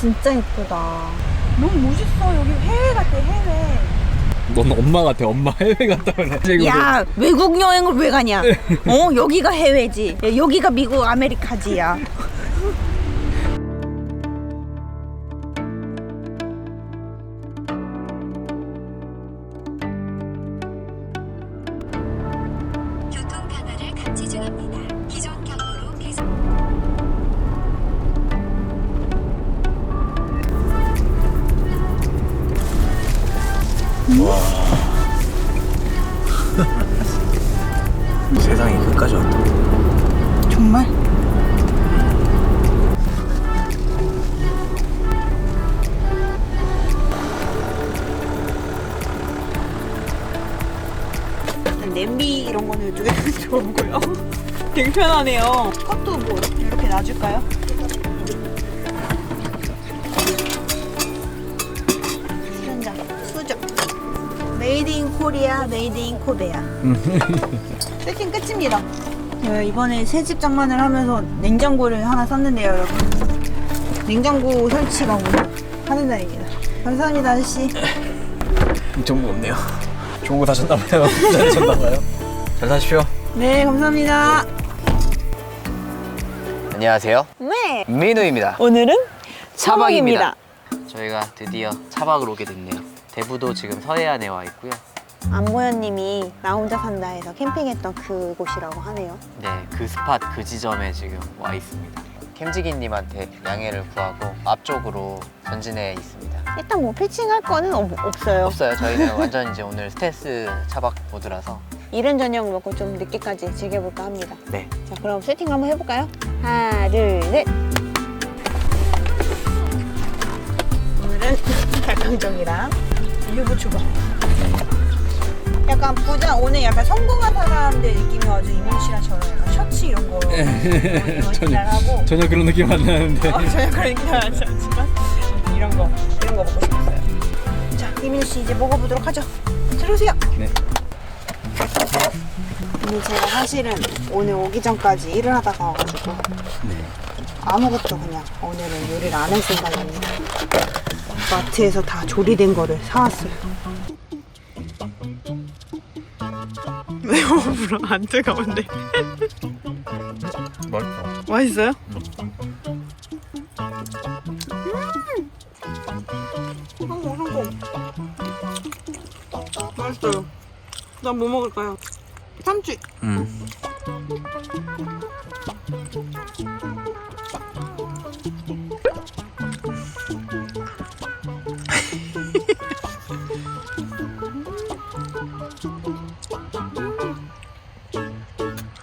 진짜 예쁘다. 너무 멋있어. 여기 해외 같아, 해외. 넌 엄마 같아 엄마 해외 갔다 오네 지금 야, 외국 여행을 왜 가냐? 어, 여기가 해외지. 야, 여기가 미국 아메리카지야. 냄비 이런 거는 이쪽에 좋고요. 되게 편하네요. 컵도 뭐 이렇게 놔줄까요? 수전자, 수저. 메이드 인 코리아, 메이드 인 코베아. 세팅 끝입니다. 제가 이번에 새집 장만을 하면서 냉장고를 하나 샀는데요, 여러분. 냉장고 설치가 오늘 하는 날입니다. 감사합니다, 아저씨. 정보 없네요 좋은 거 사셨나봐요 잘 사셨나봐요 잘 사십시오 네, 감사합니다. 안녕하세요. 네. 민우입니다. 오늘은 차박입니다. 저희가 드디어 차박을 오게 됐네요. 대부도 지금 서해안에 와 있고요. 안보현님이 나 혼자 산다 해서 캠핑했던 그곳이라고 하네요. 네, 그 스팟 그 지점에 지금 와 있습니다. 캠지기님한테 양해를 구하고 앞쪽으로 전진해 있습니다. 일단 뭐 패칭할 거는 없, 없어요. 없어요. 저희는 완전 이제 오늘 스텔스 차박 모드라서 이른 저녁 먹고 좀 늦게까지 즐겨볼까 합니다. 네. 자, 그럼 세팅 한번 해볼까요? 하나, 둘, 셋. 오늘은 닭강정이랑 유부초밥. 약간 부자 오늘 약간 성공한 사람들 느낌이 아주 이민우 씨랑 저랑 약간 셔츠 이런 거 전혀 잘하고 전혀 그런 느낌 안 나는데 어, 전혀 그런 게 나지 않지만 이런 거 이런 거 먹고 싶었어요. 자, 이민우 씨 이제 먹어보도록 하죠. 들어오세요. 네. 근데 제가 사실은 오늘 오기 전까지 일을 하다가 와가지고 아무것도 그냥 오늘은 요리를 안 할 생각입니다. 마트에서 다 조리된 거를 사왔어요. 매워 불어 안 뜨거운데 맛있어 맛있어요? 난뭐 먹을까요? 참치. 음.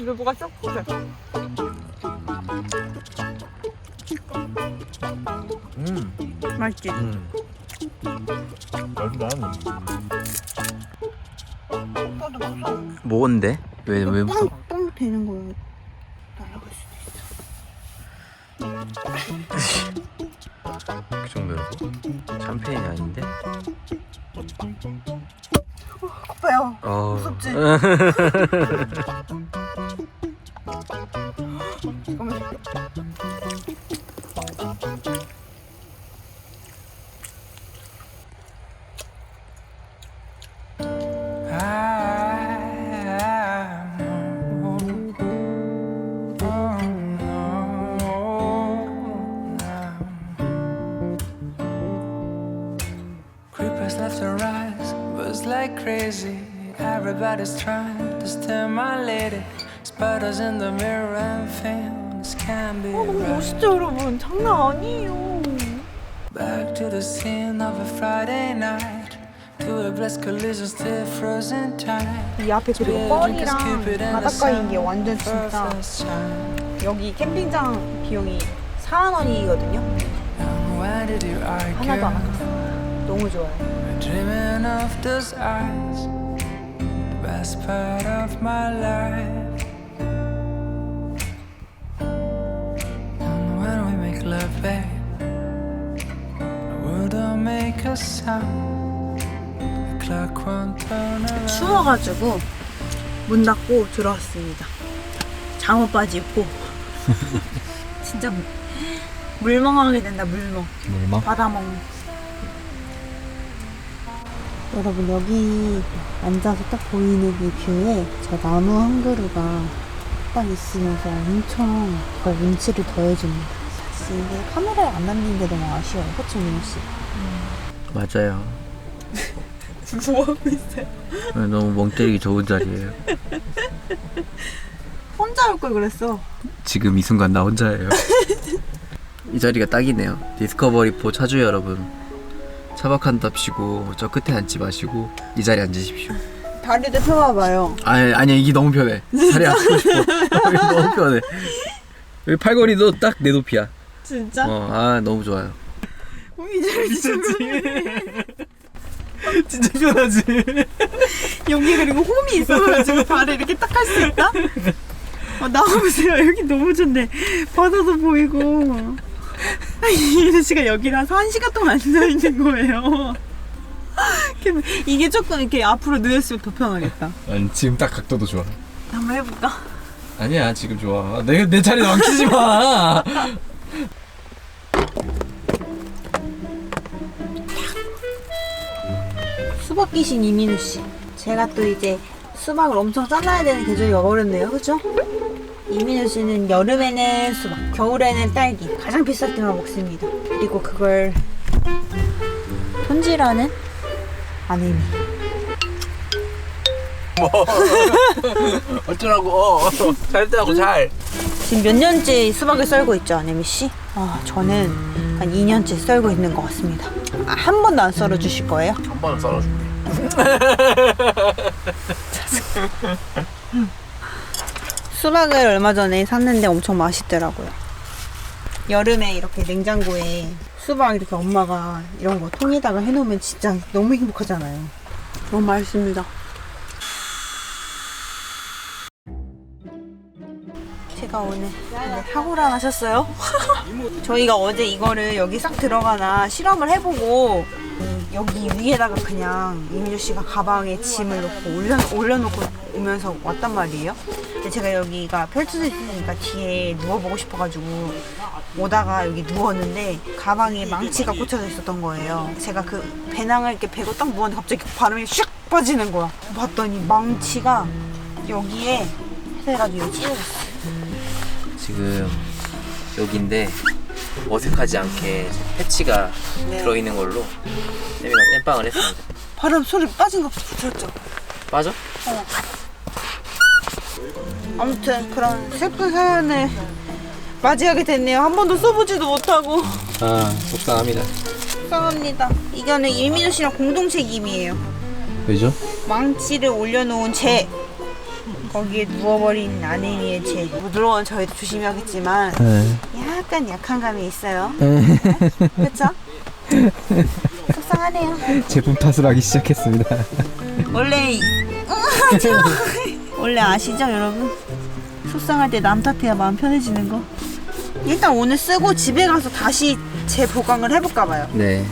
이거 뭐가 섞어져? 음. 맛있지? 음. 맛있다 뭔데? 왜, 왜 무서워? 뻥, 뻥 되는 거예요. 날아갈 수도 있어. 그 정도라고? 샴페인이 아닌데? 오빠요. 어... 무섭지? 잠깐만. Everybody's trying to steal my lady. Spiders in the mirror and things can't be 너무 right. 멋있죠, 여러분. 장난 아니에요. Back to the scene of a Friday night. To a blessed collision, still frozen tight. 이 앞에 그리고 뻘이랑 바닷가인 게 완전 진짜 First time. 여기 캠핑장 비용이 4만 원이거든요. And why did you 하나도 안 argue? 아꼈어요. 너무 좋아요. Best part of my life. And when we make love, babe, the world don't make a sound. The clock won't turn around. 추워가지고 문 닫고 들어왔습니다. 잠옷 바지 입고 진짜 물멍하게 된다 물멍 물망? 바다멍 여러분 여기 앉아서 딱 보이는 이 뷰에 저 나무 한 그루가 딱 있으면서 엄청 더 운치를 더해줍니다 사실 이게 카메라에 안 담긴 게 너무 아쉬워요 그쵸 민우 씨? 맞아요. 뭐하고 있어요? 너무 멍 때리기 좋은 자리예요. 혼자 올 걸 그랬어 지금 이 순간 나 혼자예요. 이 자리가 딱이네요. 디스커버리4 차주 여러분. 차박한답시고 저 끝에 앉지 마시고 이 자리에 앉으십시오. 다리를 펴봐봐요 아니 아니야 이게 너무 편해. 자리 앉고 싶어. 이게 너무 편해. 여기 팔걸이도 딱 내 높이야. 진짜? 어, 아 너무 좋아요. 이 자리 진짜 진짜 편하지. 여기 그리고 홈이 있어가지고 발을 이렇게 딱 할 수 있다? 어, 나와보세요. 여기 너무 좋네. 바다도 보이고. 이현 씨가 여기라서 한 시간 동안 앉아 있는 거예요. 이렇게 이게 조금 이렇게 앞으로 누웠으면 더 편하겠다. 아니 지금 딱 각도도 좋아. 한번 해볼까? 아니야 지금 좋아. 내 내 자리 망치지 마. 수박 귀신 이민우 씨. 제가 또 이제 수박을 엄청 잘라야 되는 계절이 와버렸네요. 그죠? 이민우 씨는 여름에는 수박, 겨울에는 딸기. 가장 비쌀 때만 먹습니다. 그리고 그걸 손질하는 아내미. 어쩌라고? 어, 잘 때하고 잘. 지금 몇 년째 수박을 썰고 있죠, 아내미 씨? 아, 저는 한 2년째 썰고 있는 것 같습니다. 아, 한 번도 안 썰어 주실 거예요? 한 번은 썰어줄게. 수박을 얼마 전에 샀는데 엄청 맛있더라고요. 여름에 이렇게 냉장고에 수박 이렇게 엄마가 이런 거 통에다가 해놓으면 진짜 너무 행복하잖아요. 너무 맛있습니다. 제가 오늘 사고를 하나 셨어요. 저희가 어제 이거를 여기 싹 들어가나 실험을 해보고 음, 여기 위에다가 그냥 이민주 씨가 가방에 짐을 놓고 올려, 올려놓고 오면서 왔단 말이에요. 근데 제가 여기가 펼쳐져 있으니까 뒤에 누워보고 싶어가지고 오다가 여기 누웠는데 가방에 망치가 꽂혀져 있었던 거예요. 제가 그 배낭을 이렇게 베고 딱 누웠는데 갑자기 바람이 슉 빠지는 거야. 봤더니 망치가 여기에 해가지고 여기 찢어졌어. 지금 여기인데 어색하지 않게 패치가 네. 들어있는 걸로 쌤이가 땜빵을 했습니다. 바람 소리 빠진 거 들었죠? 맞아? 아무튼 그런 슬픈 사연을 맞이하게 됐네요. 한 번도 써보지도 못하고 아 속상합니다. 속상합니다. 이거는 일민우 씨랑 공동 책 임이에요. 왜죠? 망치를 올려놓은 제 거기에 누워버린 아내미의 제 물론 저희도 조심해야겠지만 네. 약간 약한 감이 있어요. 그렇죠? 속상하네요. 제품 탓을 하기 시작했습니다. 원래 이- 원래 아시죠 여러분? 속상할 때 남 탓해야 마음 편해지는 거. 일단 오늘 쓰고 집에 가서 다시 재보강을 해볼까 봐요. 네.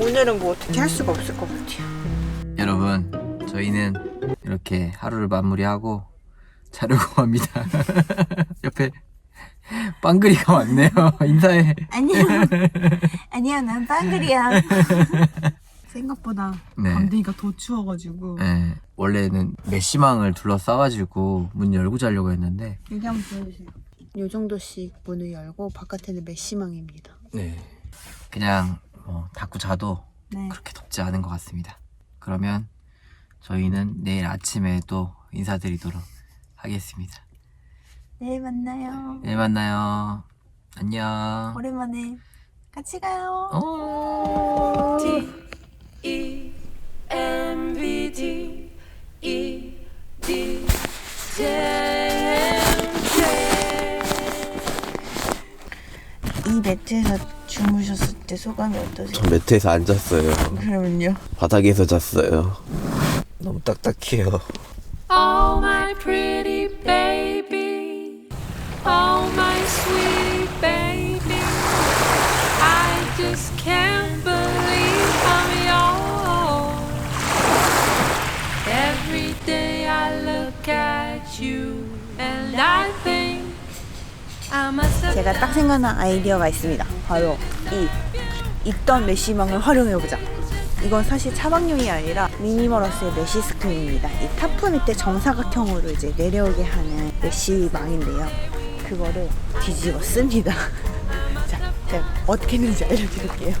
오늘은 뭐 어떻게 할 수가 없을 것 같아요. 여러분 저희는 이렇게 하루를 마무리하고 자려고 합니다. 옆에 빵그리가 왔네요. 인사해. 아니야. 아니야, 난 빵글이야. 생각보다 네. 밤되니까 더 추워가지고. 네, 원래는 메시망을 둘러싸가지고 문 열고 자려고 했는데 여기 한번 보여주세요. 요 정도씩 문을 열고 바깥에는 메시망입니다. 네. 그냥 뭐 닫고 자도 네. 그렇게 덥지 않은 것 같습니다. 그러면 저희는 내일 아침에 또 인사드리도록 하겠습니다. 내일 만나요. 내일 만나요. 안녕. 오랜만에 같이 가요. 어. 이 매트에서 주무셨을 때 소감이 어떠세요? 전 매트에서 앉았어요. 그러면요. 바닥에서 잤어요. 너무 딱딱해요. 제가 딱 생각난 아이디어가 있습니다. 바로 이 있던 메쉬망을 활용해보자. 이건 사실 차박용이 아니라 미니머러스의 메쉬 스크린입니다. 이 타프 밑에 정사각형으로 이제 내려오게 하는 메쉬망인데요. 그거를 뒤집어 씁니다. 자, 제가 어떻게 했는지 알려드릴게요.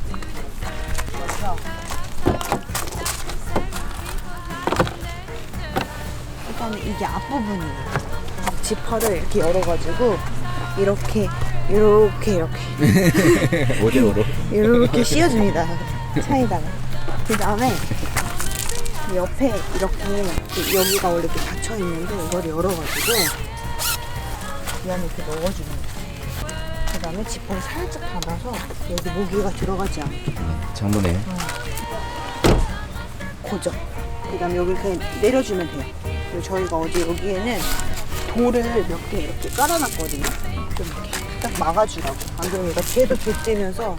일단은 이게 앞부분이에요. 앞 지퍼를 이렇게 열어가지고 이렇게 이렇게 이렇게 어디로? 이렇게 씌워줍니다. 차에다가. 그 다음에 옆에 이렇게 여기가 원래 이렇게 닫혀 있는데 이걸 열어가지고 이 안에 이렇게 거예요. 그 다음에 지퍼를 살짝 닫아서 여기 모기가 들어가지 않게 장문에 고정. 그 다음에 여기 그냥 내려주면 돼요. 그리고 저희가 어제 여기에는 돌을 몇 개 이렇게 깔아놨거든요. 좀 이렇게 딱 막아주라고. 안 그러면 얘가 뒤에도 빗대면서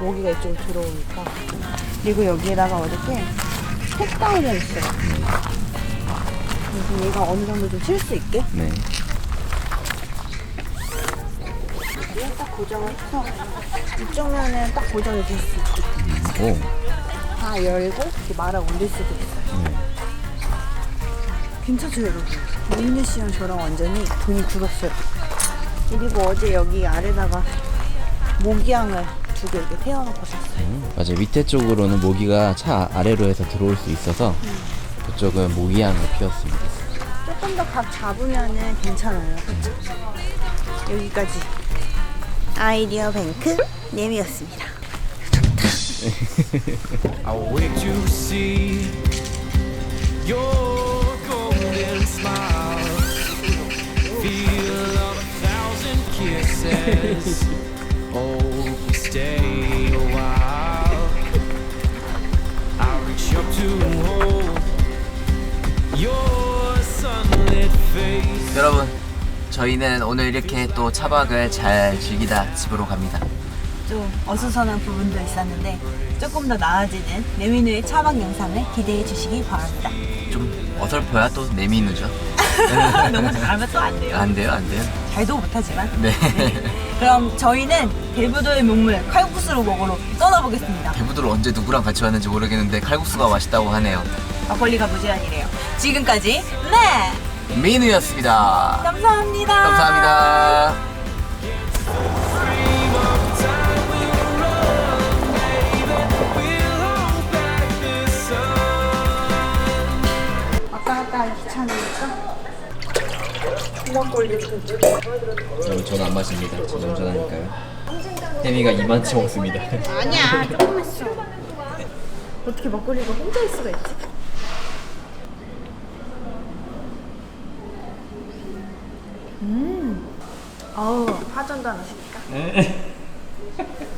모기가 이쪽으로 들어오니까. 그리고 여기에다가 이렇게 톡다운을 있어요. 그래서 얘가 어느 정도 좀 칠 수 있게 네. 딱 고정을 해서 이쪽 면은 딱 고정이 될 수 있게 오. 다 열고 이렇게 말아 올릴 수도 있어요. 괜찮죠 여러분? 민네 씨랑 저랑 완전히 돈이 굳었어요. 그리고 어제 여기 아래다가 모기향을 두 개 이렇게 태워놓고 잤어요. 맞아요. 밑에 쪽으로는 모기가 차 아래로 해서 들어올 수 있어서 그쪽은 모기향을 피웠습니다. 조금 더 각 잡으면은 괜찮아요. 그렇죠? 여기까지 아이디어 뱅크 네미였습니다. I wait to see 저희는 오늘 이렇게 또 차박을 잘 즐기다 집으로 갑니다. 좀 어수선한 부분도 있었는데 조금 더 나아지는 네미누의 차박 영상을 기대해 주시기 바랍니다. 좀 어설퍼야 또 내미누죠. 너무 잘하면 또 안 돼요. 안 돼요, 안 돼요. 잘도 못하지만. 네. 그럼 저희는 대부도의 명물 칼국수로 먹으러 떠나보겠습니다. 대부들 언제 누구랑 같이 왔는지 모르겠는데 칼국수가 맛있다고 하네요. 막걸리가 무제한이래요. 지금까지 네 민우였습니다. 감사합니다. 감사합니다. 왔다 갔다 귀찮으니까 좀 저는 저는 안 마십니다. 저는 운전하니까요. 혜미가 이만치 먹습니다. 아니야 조금 했어. 어떻게 막걸리가 혼자일 수가 있지? 음, 어우 파전도 안 하십니까?